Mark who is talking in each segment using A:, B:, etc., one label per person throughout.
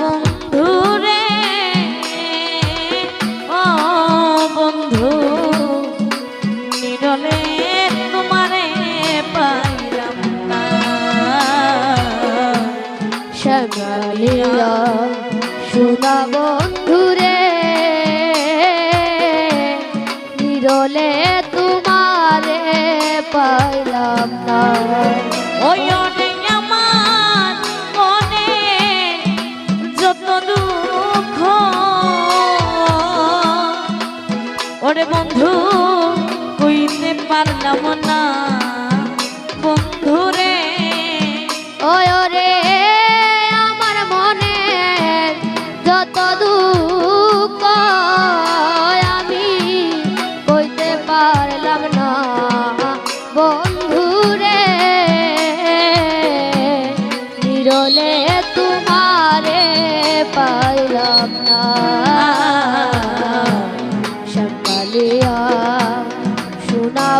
A: বন্ধু রে। ও বন্ধু নিরলে তোমারে পাইলাম না।
B: শ্যামালিয়া সোনা বন্ধুরে নিরলে তোমারে পাইলাম না।
A: ওরে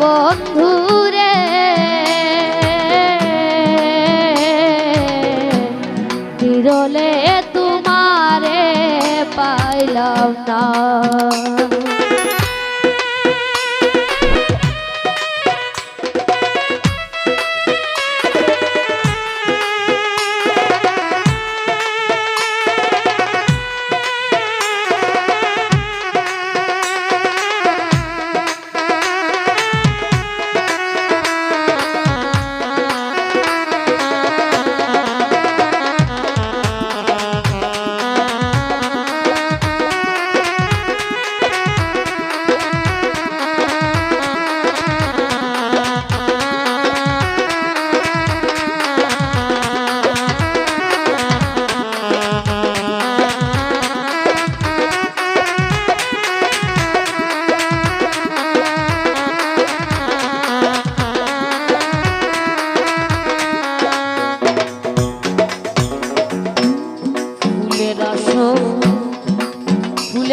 B: শোনা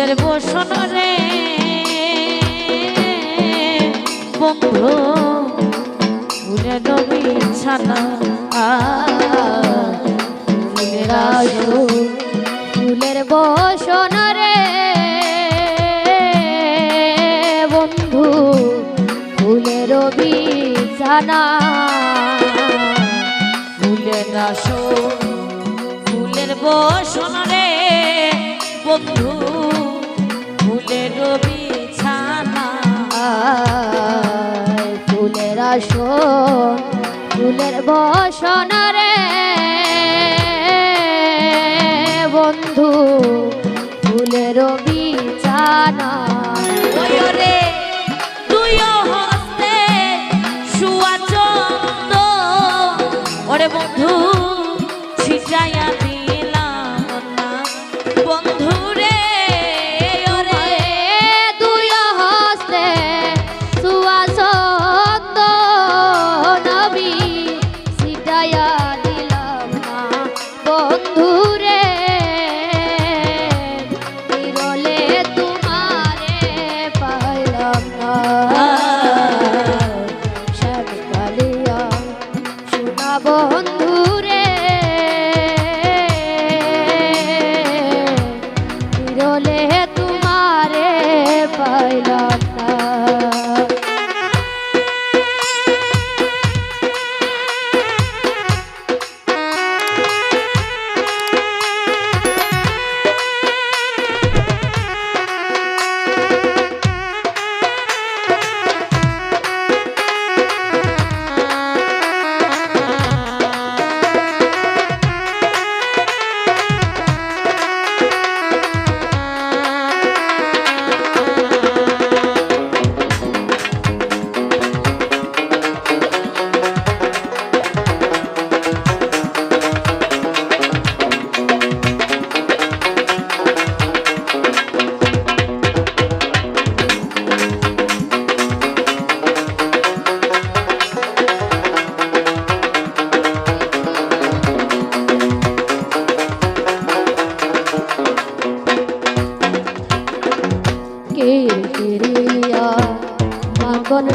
A: ফুলের বসন রে। বন্ধু বিছানা ফুলের আসো
B: ফুলের বসন রে। বন্ধু ফুলের বিছানা
A: ফুলের আসো ফুলের বসন রে। বন্ধু ফুলের বিছানা।
B: ফুলের আসন ফুলের বসন রে। বন্ধু ফুলের বিছানা।
A: রে তুইও হস্তে শুয়া ওরে বন্ধু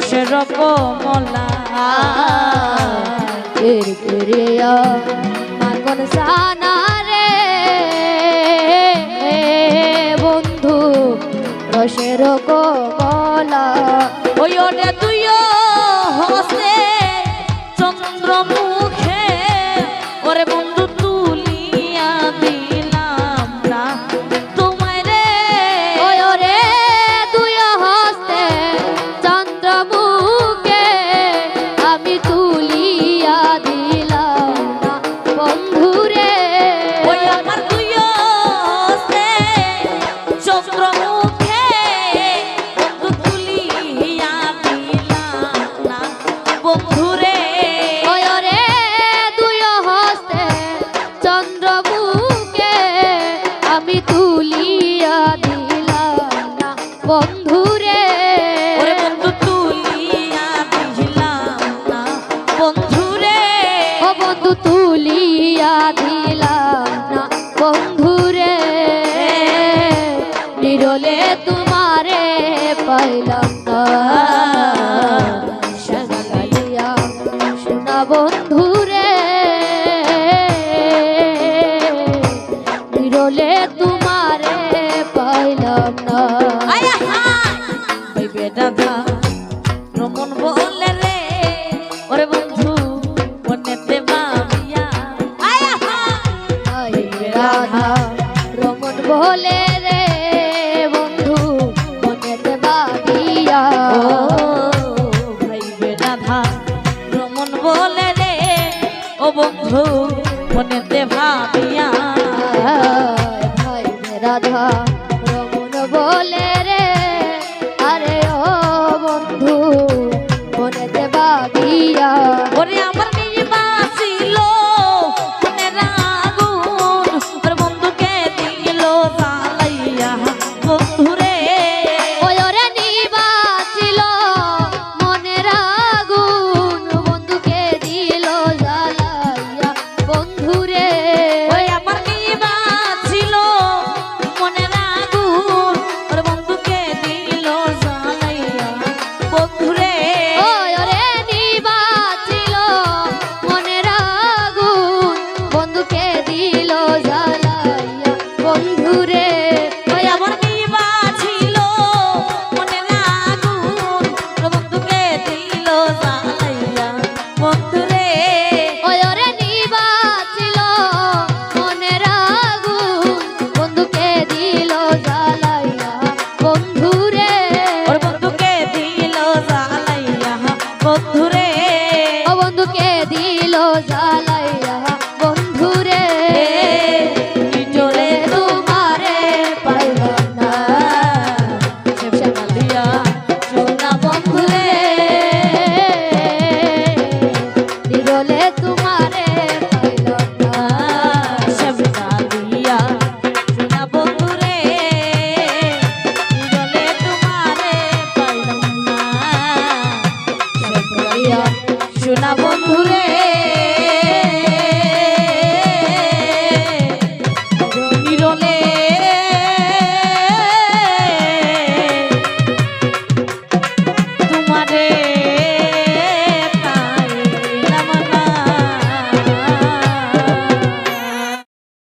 A: রসের কমলা কিরকিরিয়া মাগন সানা রে। বন্ধু রসের কমলা ওই তুইও
B: বন্ধুরে
A: મને દેવા દિયા. কত